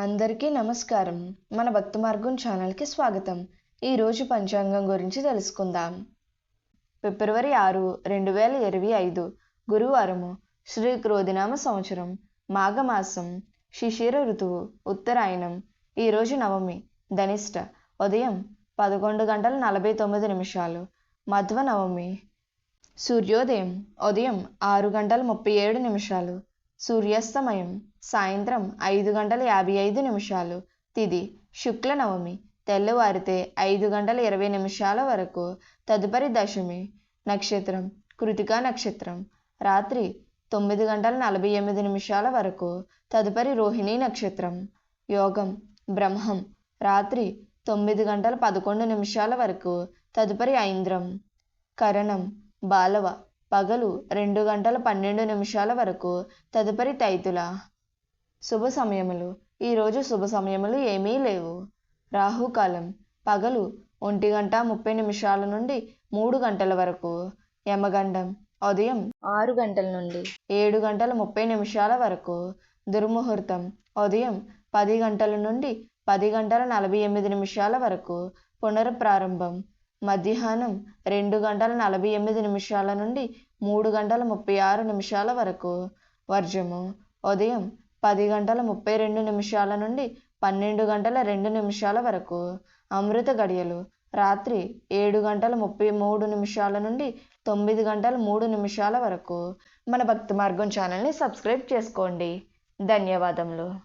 అందరికీ నమస్కారం. మన భక్తి మార్గం ఛానల్కి స్వాగతం. ఈరోజు పంచాంగం గురించి తెలుసుకుందాం. ఫిబ్రవరి ఆరు రెండు వేల ఇరవై ఐదు గురువారము శ్రీ క్రోధినామ సంవత్సరం మాఘమాసం శిశిర ఋతువు ఉత్తరాయణం. ఈరోజు నవమి ధనిష్ట ఉదయం పదకొండు గంటల నలభై తొమ్మిది నిమిషాలు. మధ్వ నవమి సూర్యోదయం ఉదయం ఆరు గంటల ముప్పై ఏడు నిమిషాలు. సూర్యాస్తమయం సాయంత్రం ఐదు గంటల యాభై ఐదు నిమిషాలు తిది శుక్ల నవమి తెల్లవారితే ఐదు గంటల ఇరవై నిమిషాల వరకు తదుపరి దశమి నక్షత్రం కృతికా నక్షత్రం రాత్రి తొమ్మిది గంటల నలభై ఎనిమిది నిమిషాల వరకు తదుపరి రోహిణీ నక్షత్రం యోగం బ్రహ్మం రాత్రి తొమ్మిది గంటల పదకొండు నిమిషాల వరకు తదుపరి ఐంద్రం కరణం బాలవ పగలు రెండు గంటల పన్నెండు నిమిషాల వరకు తదుపరి తైతుల. శుభ సమయములు. ఈరోజు శుభ సమయములు ఏమీ లేవు. రాహుకాలం. పగలు ఒంటి గంట ముప్పై నిమిషాల నుండి మూడు గంటల వరకు. యమగండం. ఉదయం ఆరు గంటల నుండి ఏడు గంటల ముప్పై నిమిషాల వరకు. దుర్ముహూర్తం. ఉదయం పది గంటల నుండి పది గంటల నలభై ఎనిమిది నిమిషాల వరకు. పునఃప్రారంభం. మధ్యాహ్నం రెండు గంటల నలభై ఎనిమిది నిమిషాల నుండి మూడు గంటల ముప్పై ఆరు నిమిషాల వరకు. వర్జము. ఉదయం పది గంటల ముప్పై రెండు నిమిషాల నుండి పన్నెండు గంటల రెండు నిమిషాల వరకు. అమృత గడియలు. రాత్రి ఏడు గంటల ముప్పై మూడు నిమిషాల నుండి తొమ్మిది గంటల మూడు నిమిషాల వరకు. మన భక్తి మార్గం ఛానల్ని సబ్స్క్రైబ్ చేసుకోండి. ధన్యవాదములు.